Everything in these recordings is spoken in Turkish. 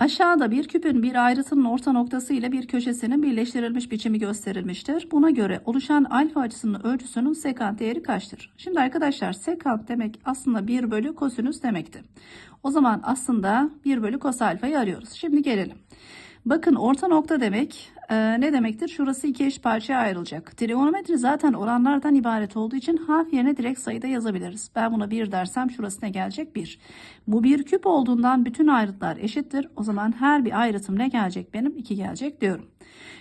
Aşağıda bir küpün bir ayrıtının orta noktası ile bir köşesinin birleştirilmiş biçimi gösterilmiştir. Buna göre oluşan alfa açısının ölçüsünün sekant değeri kaçtır? Şimdi arkadaşlar sekant demek aslında 1 bölü kosinüs demekti. O zaman aslında 1 bölü kos alfayı arıyoruz. Şimdi gelelim. Bakın orta nokta demek e, ne demektir? Şurası iki eş parçaya ayrılacak. Trigonometri zaten oranlardan ibaret olduğu için harf yerine direkt sayıda yazabiliriz. Ben buna 1 dersem şurası ne gelecek? 1. Bu bir küp olduğundan bütün ayrıtlar eşittir. O zaman her bir ayrıtım ne gelecek benim? 2 gelecek diyorum.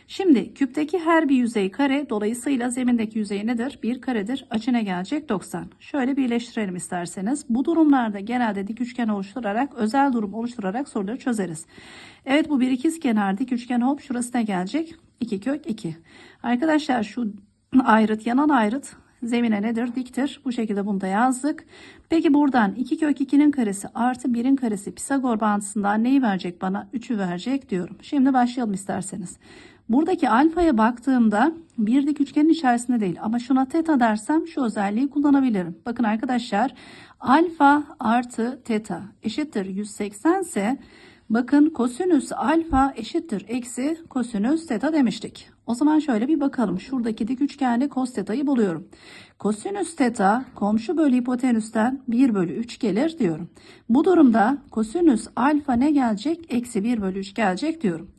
Şimdi küpteki her bir yüzey kare dolayısıyla zemindeki yüzey nedir? Bir karedir. Açı ne gelecek? 90. Şöyle birleştirelim isterseniz. Bu durumlarda genelde dik üçgen oluşturarak özel durum oluşturarak soruları çözeriz. Evet bu bir ikizkenar dik üçgen hop şurası ne gelecek? 2 kök 2. Arkadaşlar şu ayrıt yanan ayrıt zemine nedir? Diktir. Bu şekilde bunu da yazdık. Peki buradan 2 kök 2'nin karesi artı 1'in karesi Pisagor bağıntısından neyi verecek bana? 3'ü verecek diyorum. Şimdi başlayalım isterseniz. Buradaki alfaya baktığımda bir dik üçgenin içerisinde değil ama şuna teta dersem şu özelliği kullanabilirim. Bakın arkadaşlar alfa artı teta eşittir 180 ise bakın kosinüs alfa eşittir eksi kosinüs teta demiştik. O zaman şöyle bir bakalım. Şuradaki dik üçgende cos teta'yı buluyorum. Kosinüs teta komşu bölü hipotenüsten 1 bölü 3 gelir diyorum. Bu durumda kosinüs alfa ne gelecek? Eksi 1 bölü 3 gelecek diyorum.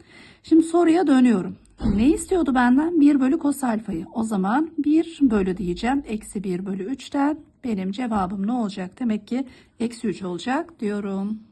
Şimdi soruya dönüyorum. Ne istiyordu benden? 1 bölü kos alfayı. O zaman 1 bölü diyeceğim. Eksi 1 bölü 3'ten benim cevabım ne olacak? Demek ki eksi 3 olacak diyorum.